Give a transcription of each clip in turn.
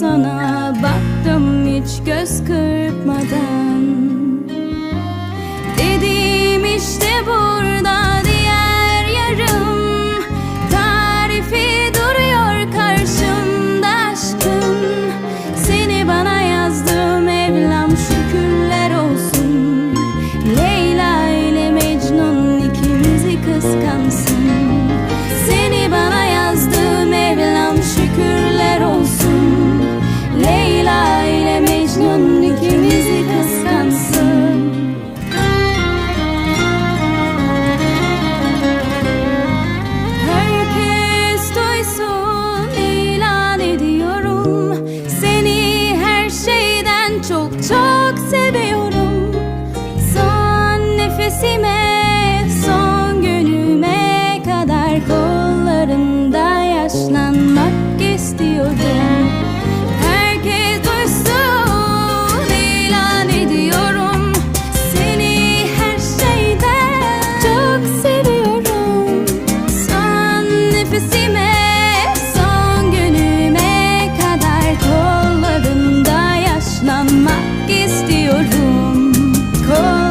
sana baktım hiç göz kırpmadan çok seviyorum. Son nefesime istiyorum. Kollarında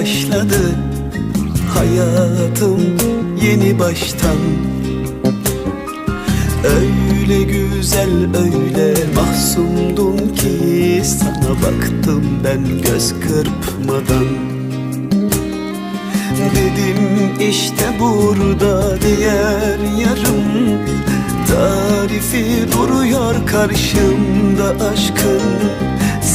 başladı Hayatım yeni baştan. Öyle güzel öyle mahsumdum ki Sana baktım ben göz kırpmadan. Dedim işte burada diğer yarım Tarifi duruyor karşımda aşkın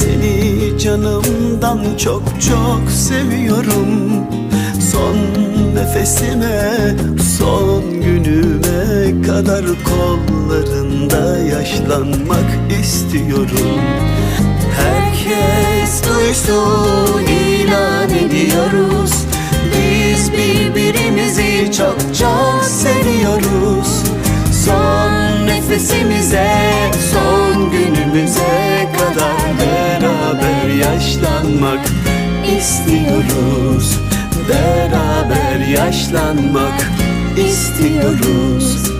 Seni canımdan çok çok seviyorum. Son nefesime son günüme kadar Kollarında yaşlanmak istiyorum. Herkes duysun ilan ediyoruz. Biz birbirimizi çok çok seviyoruz. Son nefesimize, son günümüze istiyoruz. Beraber yaşlanmak istiyoruz.